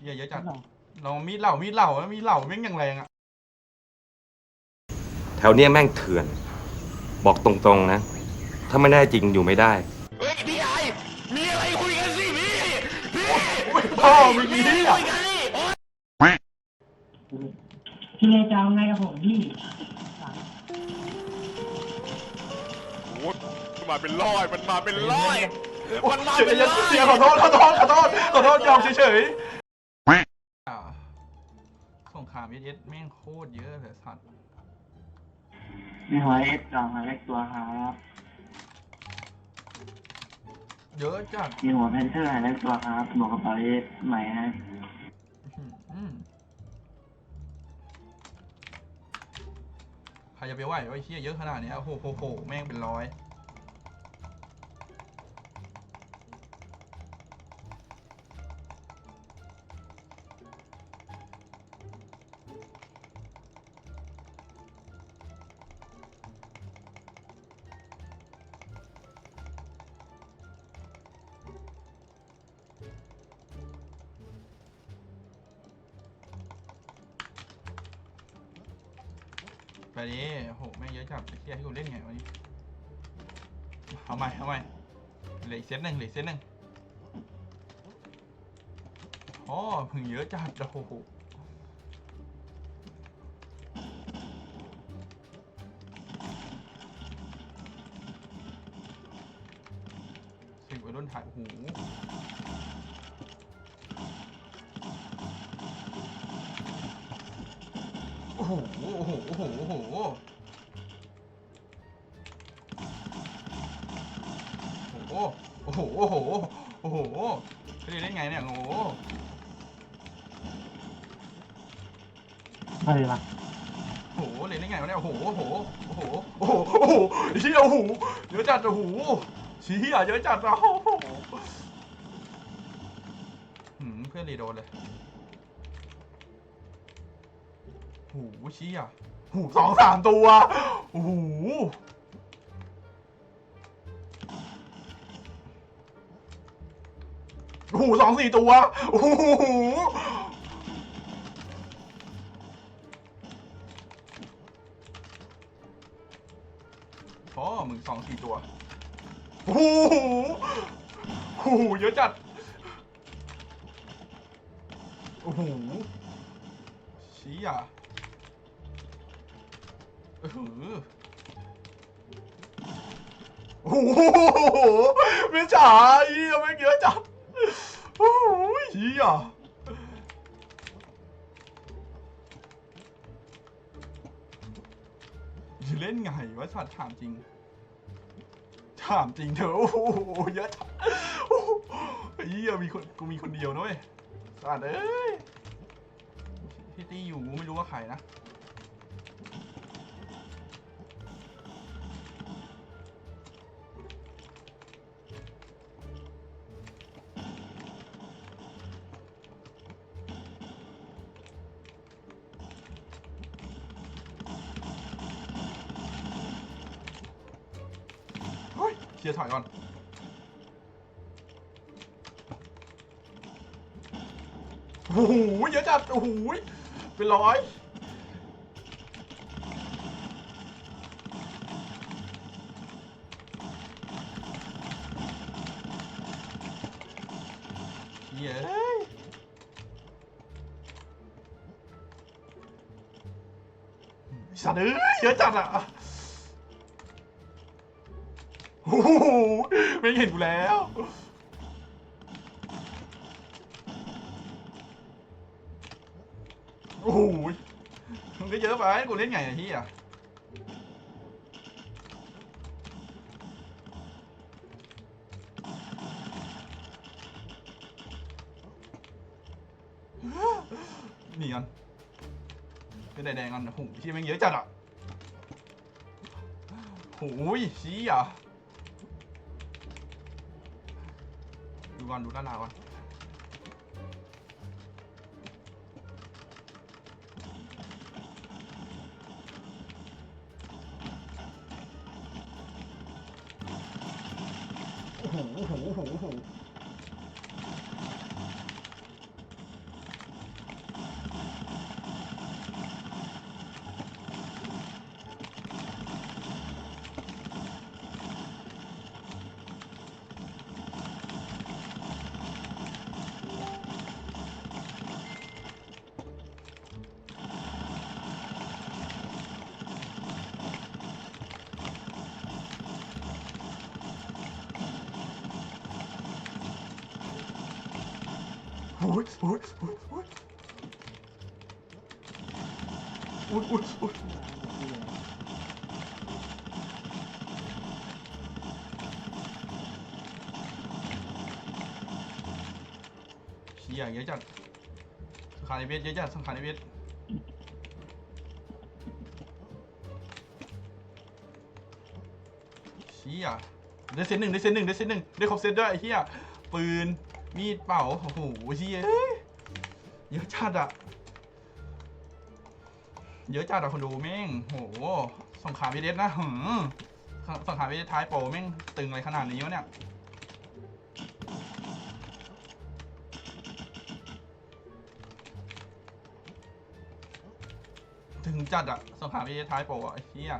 เหี้ยเยอะจัดสองเรามีดเหล่ามีดเหล่ามีดเหล่าแม่งอย่างแรงอะแถวเนี้ยแม่งเถื่อน บอกตรงๆนะ ถ้าไม่แน่จริงอยู่ไม่ได้ เฮ้ยพี่ไอมีอะไรคุยกันสิพี่พี่พ่อมึงนี่อะคุยกันสิพี่เลยจะเอาไงกับผมพี่โอ้ยมาเป็นร้อยมันมาเป็นร้อยมันมาเสียเป็นเสียร้อยเสียขอโทษขอโทษขอโทษขอโทษยอมเฉยๆอ่าสงครามเอสแม่งโคตรเยอะเลยสัตว์มีหัวเอสสองหัวเล็กตัวครับเยอะจัดมีหัวเพนเทอร์หัวเล็กตัวครับหมวกกระเป๋าเอสใหม่ฮะอืมใครจะไปไหววะไอ้เหี้ยเยอะขนาดเนี้ยโอ้โหโหโหแม่งเป็นร้อย เลี้ยให้กูเล่นไงวันนี้เอาใหม่เอาใหม่เหลืออีกเซตหนึ่งเหลืออกเซตหนึ่งอ๋อผึ่งเยอะจัดโอ้โหสิบวัยรุ่นถ่ายโอ้โหโอ้โหโอ้โหโอ้โห โอ้โหโอ้โหโอ้โหโอ้โหโอ้โหจะเล่นไงเนี่ยโอ้โหอะไรวะโอ้โหเล่นได้ไงวะเนี่ยโอ้โหโอ้โหโอ้โหโอ้โหโอ้โหเชี่ยโอ้โหเยอะจัดโอ้โหเชี่ยเยอะจัดอะโอ้โหหืมเพื่อนรีโดนเลยโอ้โหเชี่ยโอ้โหสองสามตัวโอ้โห สองสี่ตัวโอ้โหพ่อมึงสองสี่ตัวโอ้โหโอ้โหเยอะจัดโอ้โหชี้อะเออโอ้โหไม่จ๋าอีอะไม่งเย ชี้อะจะเล่นไงวะสัตว์ถามจริง ถามจริงเถอะโอ้โหเยอะไอ้โหเฮียมีคนกูมีคนเดียวนะเว้ยสัตว์เอ้ยที่ตี้อยู่กูไม่รู้ว่าใครนะ เคลียร์ถอยก่อน โอ้โหเยอะจัด โอ้โหเป็นร้อย เย้ยสัตว์เอ้ยเยอะจัดอะ ไม่เห็นกูแล้ว โอ้โหมันก็เยอะไปกูเล่นไงไอ้ที่อะหนีกันเป็นแดงๆกันโอ้โหที่แม่งเยอะจัดอะโอ้ยชี้อะ ก่อนดูด้านหน้าก่อนโอ้โหโอ้โหโอ้โหโอ้โห ยโอ้ยโอ้ยโอ้ยโอ้ยโอ้ยโอ้ยเชี่ยเยอะจัดสังขารในเวทเยอะจัดสังขารในเวทเชี่ยได้เซตหนึ่งได้เซตหนึ่งได้เซตหนึ่งได้ครบเซตด้วยไอ้เหี้ยปืน มีดเป่าโอ้โหเชี่ยเอ้ยเยอะจัดอะเยอะจัดอะคนดูแม่งโหสงขารเวทนะหืมสงขารเวทท้ายโปรแม่งตึงอะไรขนาดนี้วะเนี่ยถึงจัดอะสงขารเวทท้ายโปรอะไอ้เหี้ย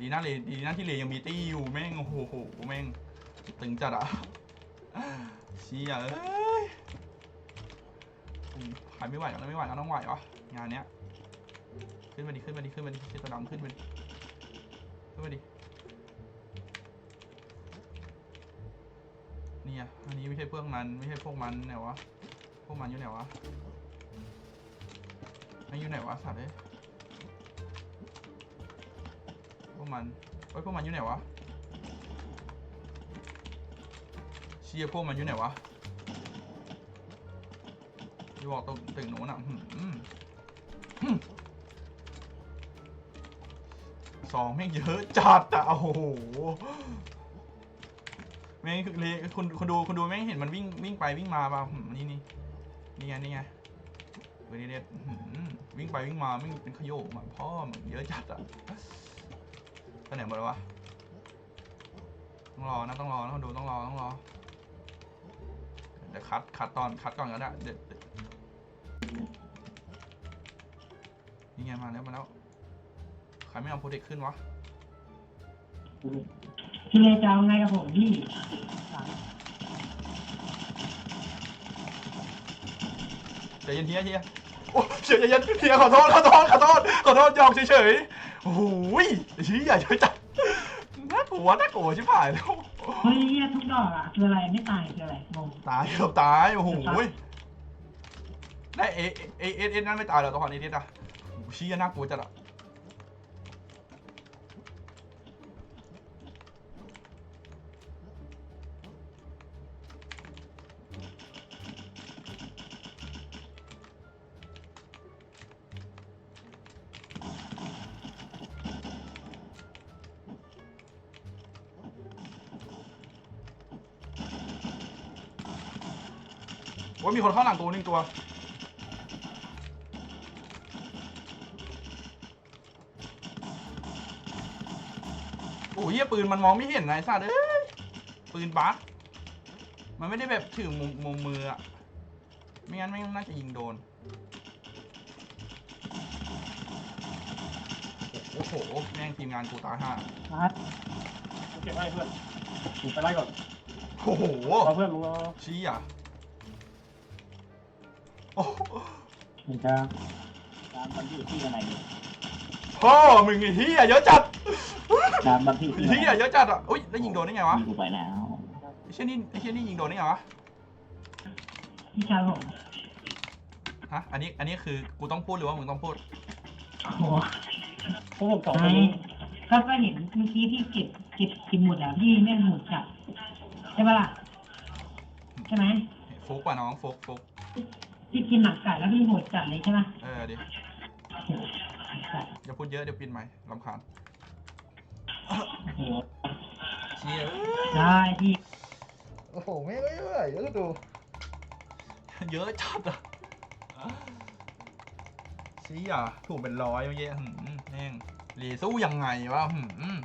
ดีนะเลยดีนะที่เลยยังมีตี้อยู่แม่งโอ้โหแม่งตึงจัดอะ ชี่ยเอ้ยขายไม่ไหวแล้วไม่ไหวแล้วต้องไหววะงานเนี้ย ขึ้นมาดิขึ้นมาดิขึ้นมาดิเชียตัวดำขึ้นมาดิขึ้นมาดิเนี่ยอันนี้ไม่ใช่พวกมันไม่ใช่พวกมันไหนวะพวกมันอยู่ไหนวะมันอยู่ไหนวะสัตว์เอ้ยพวกมันเฮ้ยพวกมันอยู่ไหนวะ เชียพวกมันอยู่ไหนวะที่บอกตรงตึกหนูน่ะสองแม่งเยอะจัดอะโอ้โหแม่งคือเลยคุณคุณดูคุณดูแม่งเห็นมันวิ่งวิ่งไปวิ่งมาป่ะนี่นี่นี่ไงนี่ไงเวนีเด็ดวิ่งไปวิ่งมาแม่งเป็นขโยกเหมือนพ่อมึงเยอะจัดอะไปไหนหมดแล้ววะต้องรอนะต้องรอนะดูต้องรอต้องรอ เดี๋ยวคัดคัดตอนคัดก่อนก็ได้เดี๋ยวเดี๋ยวนี่ไงมาแล้วมาแล้วใครไม่เอาโปรเทคขึ้นวะพี่เลยจะเอาไงกับผมพี่ใจเย็นเฮียเฮียโอ้เฉยใจเย็นเฮียขอโทษขอโทษขอโทษขอโทษหยอกเฉยๆโอ้โหยชี้ใหญ่เฉยจัดน่ากลัวน่ากลัวชิบหายแล้ว เฮ้ยเหี้ยทุกดอกอะคืออะไรไม่ตายคืออะไรงงตายเกือบตายโอ้โหยได้เอเอเอเอนั่นไม่ตายเหรอตัวก่อนเอเอสอะโอ้โหชี้น่ากลัวจัดอะ ว่ามีคนเข้าหลังกูหนึ่งตัว โอ้ยเหี้ยปืนมันมองไม่เห็นนะไอ้สัตว์เอ้ยปืนบัสมันไม่ได้แบบถือมุมมุมมืออะไม่งั้นไม่งน่าจะยิงโดน โอ้โห แม่งทีมงานกูตายห่านัดเก็บไว้เพื่อนถูกไปไล่ก่อนโอ้โห เอาเพื่อนมึงเอาชี้อะ โอ้โหผมจะตามบันที่ที่อะไรดีพ่อมึงไอ้เฮียเยอะจัดตามบันที่ไอ้เฮียเยอะจัดอะอุ้ยแล้วยิงโดนได้ไงวะมีกูไปแล้วไอ้เชี่ยนี่ไอ้เชี่ยนี่ยิงโดนได้ไงวะพี่ชายผมฮะอันนี้อันนี้คือกูต้องพูดหรือว่ามึงต้องพูดโอ้โหพวกผมสองคนนี้ก็ก็เห็นเมื่อกี้พี่เก็บเก็บกินหมดอะพี่แม่งหมดจัดใช่ปะล่ะใช่ไหม ฟุกป่ะน้องฟุกฟุก พี่กินหนักไก่แล้วพี่หมดจัดเลยใช่ไหมเออดิโอ้โหจัดอย่าพูดเยอะเดี๋ยวปินไหมค์รำคาญโอ้โหเชี่ยได้พี่โอ้โหไม่ไม่ไหวแล้วดูเยอะจัดอะเชี่ยถูกเป็นร้อยเมื่อกี้หืมแม่งรีสู้ยังไงวะหืม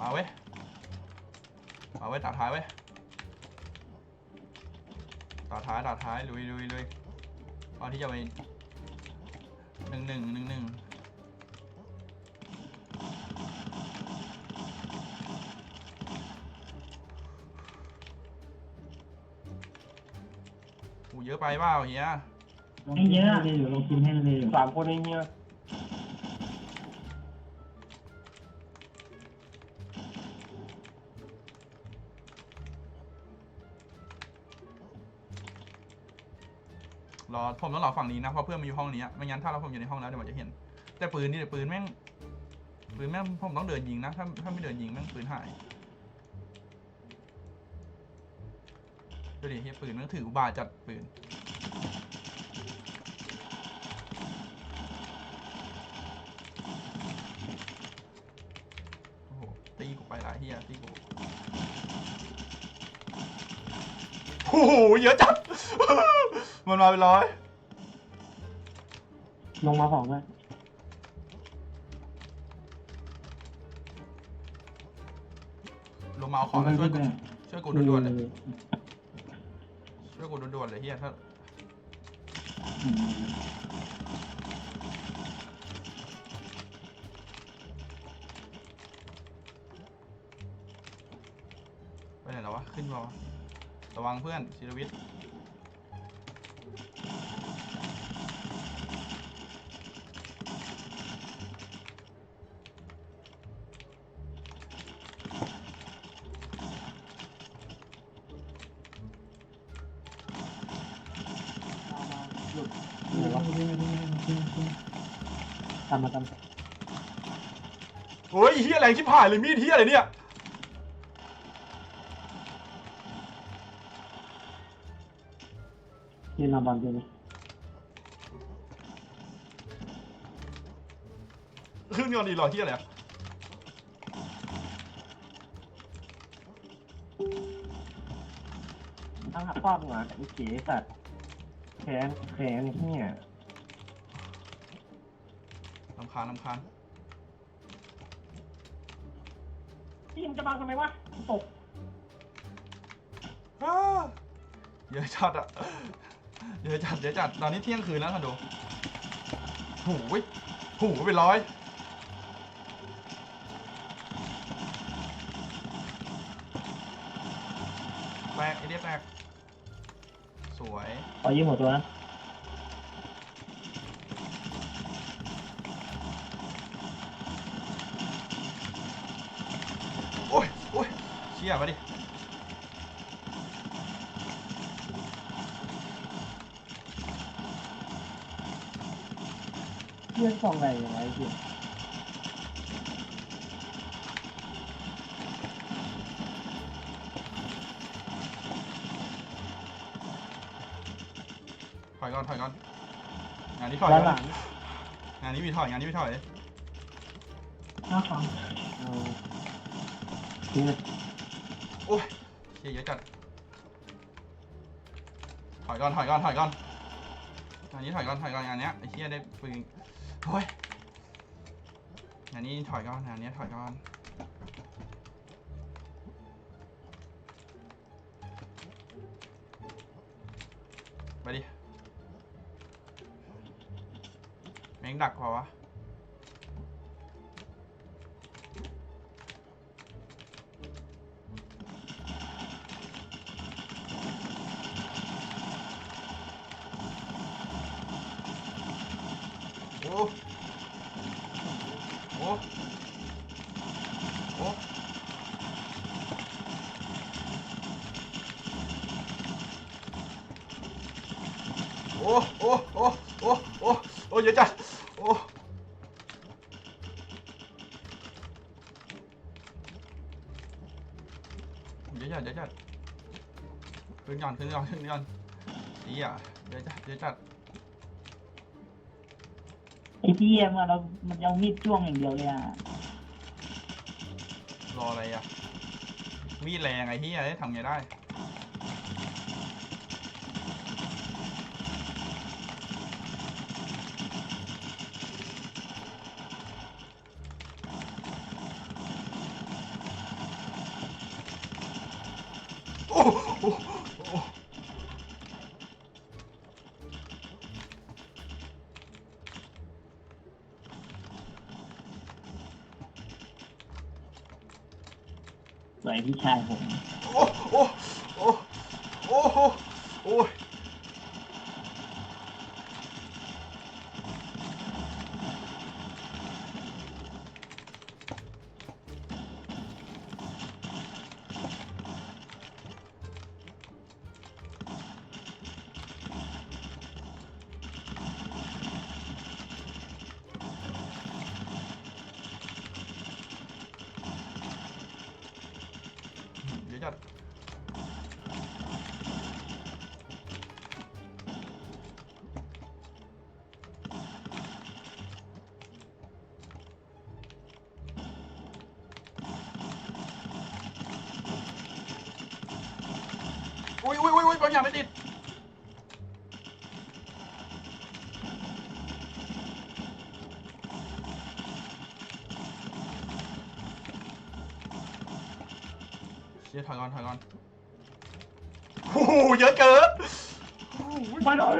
มาเว้ย มาเว้ยตัดท้ายเว้ยตัดท้ายตัดท้ายลุยลุยลุยตอนที่จะไปหนึ่งหนึ่งหนึ่งหนึ่งอูเยอะไปเปล่าเฮีย ไม่เยอะเลยอยู่ลงกินให้เลยอยู่สามคนเองเนี่ย รอผมต้องรอฝั่งนี้นะเพราะเพื่อนมาอยู่ห้องนี้ไม่งั้นถ้าเราผมอยู่ในห้องแล้วเดี๋ยวมันจะเห็น แต่ปืนนี่ปืนแม่งปืนแม่งผมต้องเดินยิงนะถ้าถ้าไม่เดินยิงแม่งปืนหายดูดิเฮียปืนแม่งถืออุบาจัดปืนโอ้โหตีกูไปหลายเฮียตีกูโอ้โหเยอะจัด มันมาเป็นร้อย ลงมาของไหมลงมาเอาของมาช่วยกูช่วยกูด่วนๆเลยช่วยกูด่วนๆเลยเฮียถ้าไปไหนแล้ววะ ขึ้นมาวะระวังเพื่อนศิรวิทย์ ตามมาตามโอ้ยเฮียแรงชิบหายเลยมีดเฮียอะไรเนี่ยยืนมาบอลยืนขึ้นก่อนดีหรอเฮียอะไรอะตั้งหักป้าหัวไอ้เก๋สัตว์แขนแขนเนี่ยลำ คาญลำคาญพี่มันจะบังทำไมวะตกอ้าเยอะจัดอะเยอะจัดเยอะจัดตอนนี้เที่ยงคืนแล้วท่านดูโหูยหูเป็นร้อยแตกไอเดียแตกสวยขอยืมหัวตัวนะ โอ้ยโอ้ยเชี่ยมาดิเพื่อนสองไหนอย่างไรเก๋ถอยก่อนถอยก่อนงานนี้ถอยด้านก่หอลันงงานนี้มีถอยงานนี้มีถอยเอาของเอาทิ้งเลย โอ้ยเชี่ยเยอะจัดถอยก่อนถอยก่อนถอยก่อนงานนี้ถอยก่อนถอยก่อนงานเนี้ยไอ้เชี่ยได้ปืนโอ้ยงานนี้ถอยก่อนงานเนี้ยถอยก่อนไปดิแม่งดักพอวะ อ้โอ้โอ้โอ้โอ้โอ้โอ้โอ้เยอะจัดโอ้เยอะจัดเยอะจัดขึ้นก่อนขึ้นก่อนขึ้นก่อนอีอะเยอะจัดเยอะจัด ไอ้ที่มันเรามันเอามีดจ้วงอย่างเดียวเลยอะรออะไรอะ มีดแรงไอ้เฮียได้ทำไงได้ โอ้โอ้ 你看一下我我 ยอุ้ยอุ้ยอุ้ยบางอย่างไม่ติดเชี่ยถอยก่อนถอยก่อนโอ้โหเยอะเกินมาหน่อย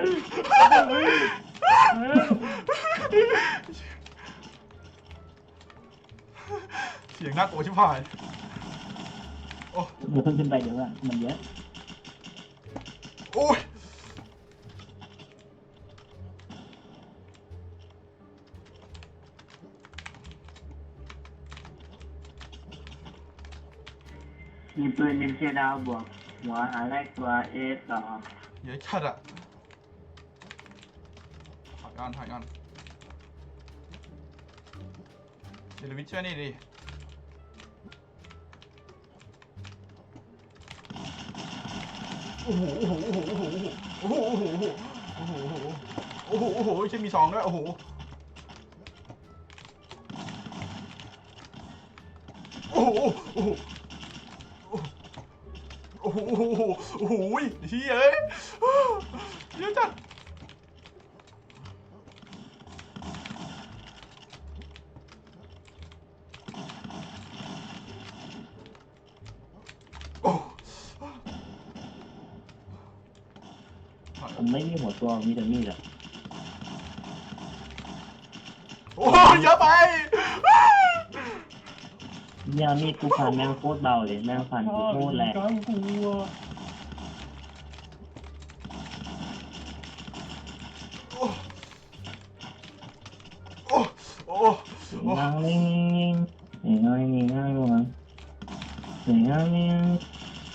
เฮ้ยเฮ้ยเสียงน่ากลัวชิบหาย โอ้ เดี๋ยวเพิ่งขึ้นไปเดี๋ยวอะมันเยอะ มีปืนนิมเชียดาวบวกหัวหาแรกตัวเอสต่อเยอะจัดอะถอยก่อนถอยก่อนเดลวิทช่วยนี่ดิโอ้โหโอ้โหโอ้โหโอ้โหโอ้โหโอ้โหโอ้โหโอ้โหโอ้โหใช่มีสองด้วยโอ้โหโอ้โหโอ้โห โอ้โหโอ้โหโอ้โหเฮียเอ้ยเยอะจัดโอ้ผมไม่มีหัวตัวมีแต่มีดอะโอ้เยอะไป เนี่ยมีดกูฟันแม่งโคตรเบาเลยแม่งฟันกูโคตรแรงกลางกลัวโอ้โอ้โอ้โอ้นั่งนิ่งๆนี่น้อยนี่ง่ายกว่านี่ง่ายนี่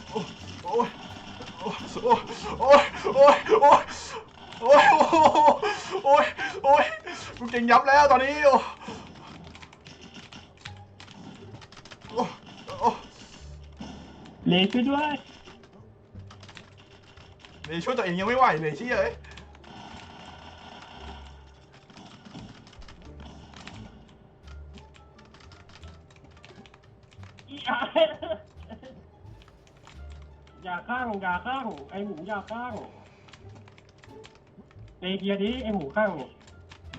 โอ้ยโอ้ยโอ้ยโอ้ยโอ้ยโอ้ยโอ้ยโอ้ยโอ้ยกูเก่งยับแล้วตอนนี้โอ้ ช่วยด้วยเลยช่วยตัวเองยังไม่ไหวเลยเชี่ยเอ้ยอย่าข้างอย่าข้างไอหมูอย่าข้างเตเกียร์ดิไอหมูข้างเนี่ย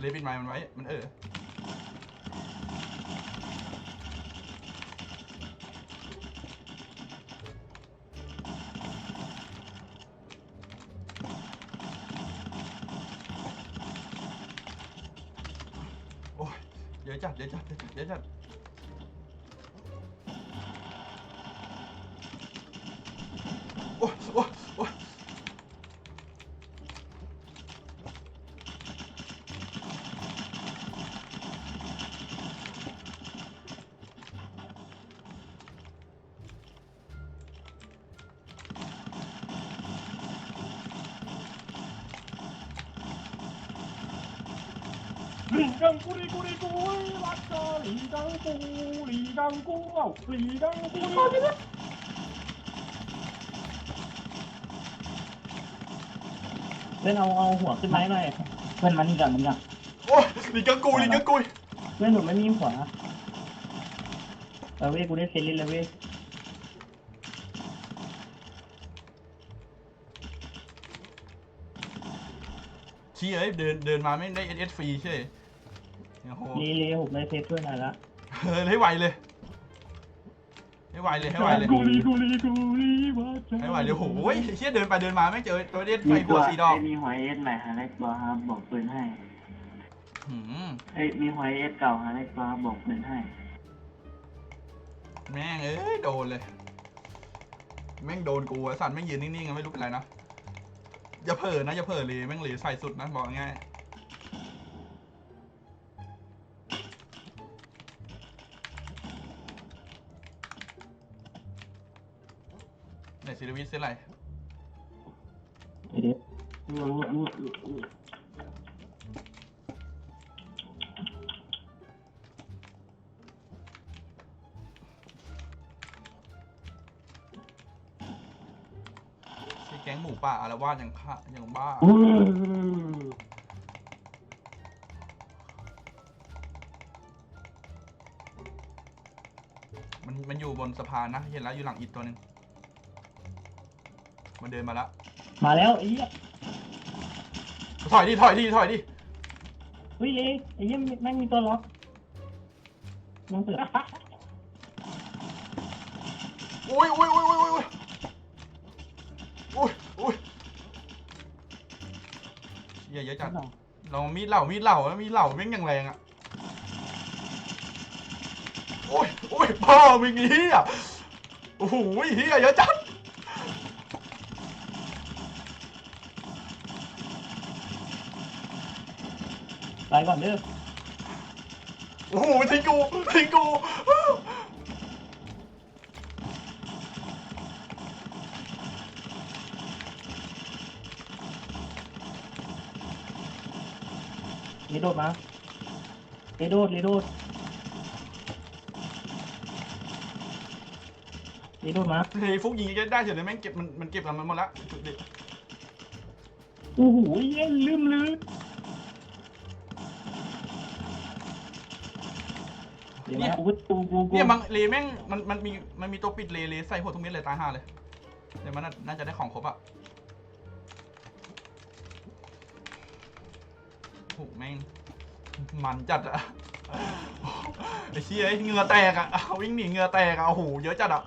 เลยปิดไมค์มันไว้ มันเออ ลีกังกูลีกูลีกูวัดจอลีกังกูลีกังกูเอ้าลีกังกูเพื่อนเอาเอาหัวขึ้นไม้หน่อยเพื่อนมันนี่ก่อนมันก่อนโอ้ยลิงกังกูลิงกังกูเพื่อนผมไม่มีหัวเอาเว้ยกูได้เซนลิสแล้วเว้ยชี้เอ้ยเดินเดินมาไม่ได้เอสเอสฟรีใช่โอ้โหลีลีผมได้เซฟเพื่อนหน่อยละเออให้ไวเลย ให้ไวเลยให้ไวเลย กูลีกูลีกูลีวัดจอให้ไวเลยโอ้โหเฮ้ยเชี่ยเดินไปเดินมาไม่เจอตัวเอสไฟมีหัวสีดอกมีหอยเอสใหม่หาแรกตัวครับบอกปืนให้หืมเอ้ยมีหอยเอสเก่าหาแรกตัวบอกปืนให้ แม่งเอ้ยโดนเลย แม่งโดนกูไอ้สัตว์แม่งยืนนิ่งๆอะไม่รู้เป็นไรนะอย่าเผลอนะอย่าเผลอเลยแม่งเลยใส่สุดนะบอกง่าย นศิลวิทย์เส้นอะไรเดี๋ยวใช่แก๊งหมูป่าอารวาสอย่างข้าอย่างบ้า มันมันอยู่บนสะพานนะ เห็นแล้วอยู่หลังอิฐตัวหนึ่ง มันมันเดินมาแล้วมาแล้วไอ้เหี้ยถอยดิถอยดิถอยดิเฮ้ยเอ้ยไอ้เหี้ยแม่งมีตัวล็อกน้องเสือโอ้ยโอ้ยโอ้ยโอ้ยโอ้ยโอ้ยโอ้ยเหี้ยเยอะจัดลองมีดเหล่ามีดเหล่าแล้วมีดเหล่าแม่งอย่างแรงอะโอ้ยโอ้ยพ่อมึงเฮียโอ้โหเฮียเยอะจัด ก่อนเด้อโอ้โหทิ้งกูทิ้งกูเลโดดมาเลโดดเลโดดเลโดดมาเฮ้ยฟุกยิงได้เฉยเลยแม่งเก็บมันมันเก็บกันมันหมดละโอ้โหเหี้ยลืมลืม เดี๋ยวนะกูกูกูกูเนี่ยบางเลแม่งมันมันมีมันมีตัวปิดเลเลใส่หัวทุกเม็ดเลยตายห่าเลยเดี๋ยวมันน่าน่าจะได้ของครบอะโอ้โหแม่งมันจัดอะไอ้เชี่ยไอ้เหงือแตกอะวิ่งหนีเหงือแตกอะโอ้โหเยอะจัดอะ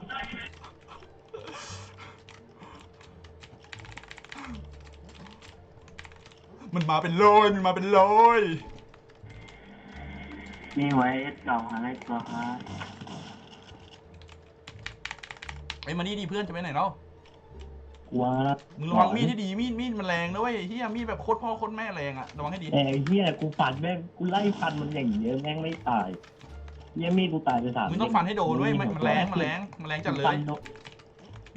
มันมาเป็นโลยมันมาเป็นโลย นี่ไว้เก่าอะไรก่อฮะไอ้ยมานี่ดิเพื่อนจะไปไหนเนาะกลัวละมึงระวังมีดให้ดีมีดมีดมันแรงนะเว้ยเฮียมีดแบบโคตรพ่อโคตรแม่แรงอะระวังให้ดีแต่ไอ้เหี้ยกูฟันแม่งกูไล่ฟันมันอย่างเยอะแม่งไม่ตายเหี้ยมีดกูตายไปสามมึงต้องฟันให้โดนเว้ยมันมันแรงมันแรงมันแรงจัดเลฟัยนโดน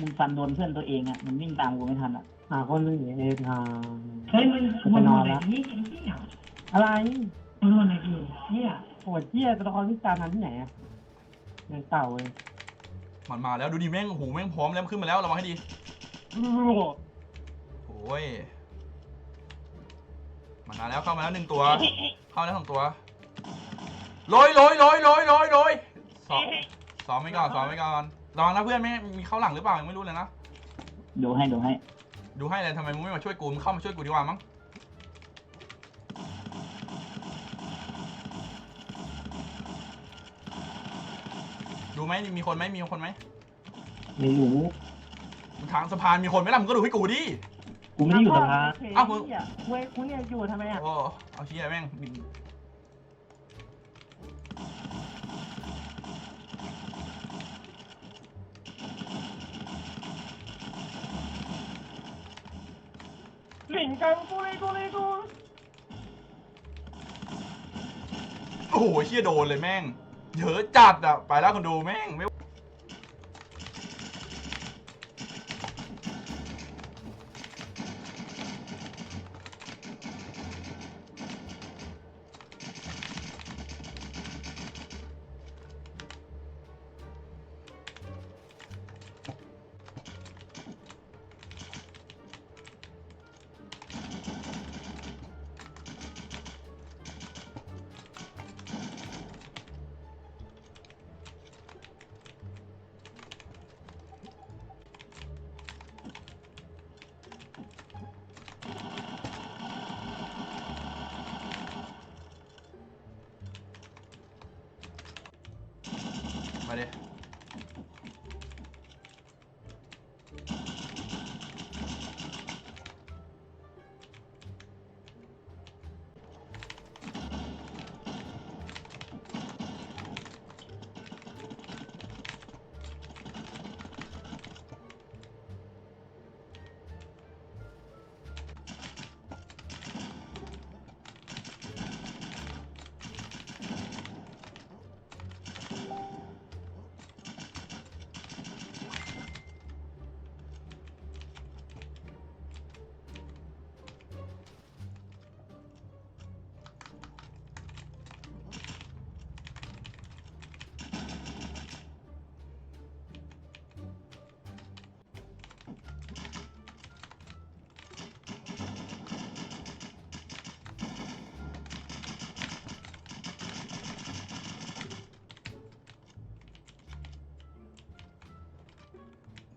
มึงฟันโดนเพื่อนตัวเองอะมันวิ่งตามกูไม่ทันอะหาคนนึงเอทางเฮ้ยมึงมันนอนแล้วอะไรมันนอนไหนอยู่เนี่ย โหดเหี้ยตัวละครพิการทันที่ไหนอะยังเต่าเลยมันมาแล้วดูดิแม่งโอ้โหแม่งพร้อมแล้วมันขึ้นมาแล้วระวังให้ดีโอ้ยมันมาแล้วเข้ามาแล้วหนึ่งตัว เข้ามาแล้วสองตัวโรยโรยโรยโรยโรยโรยสองสองไว้ก่อนสองไว้ก่อนระวังนะเพื่อนไม่มีเข้าหลังหรือเปล่ายังไม่รู้เลยนะดูให้ดูให้ ดูให้เลยทำไมมึงไม่มาช่วยกูมึงเข้ามาช่วยกูดีกว่ามั้ง ดูไหมมีคนไหมมีคนไหมไม่รู้ทางสะพานมีคนไหมล่ะมึงก็ดูให้กูดิ กูไม่ได้อยู่สภาอ้าวมึง เว้ยกูเนี่ยอยู่ทำไมอะโอ้เอาเชี่ยแม่งบินหลิงกังกูเลยกูเลยกู โอ้โหเชี่ยโดนเลยแม่ง เยอะจัดอะ ไปแล้วคนดูแม่งไม่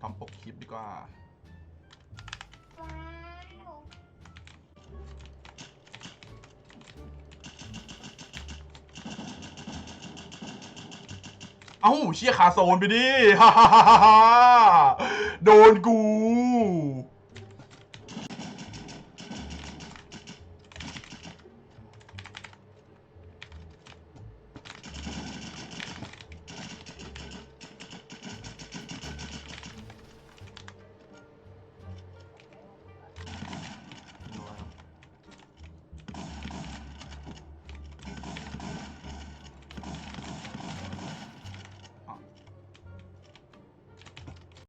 ทำปกคลิปดีกว่าเอ้าเชี่ยขาโซนไปดิฮ่าฮ่าฮ่าฮ่าโดนกู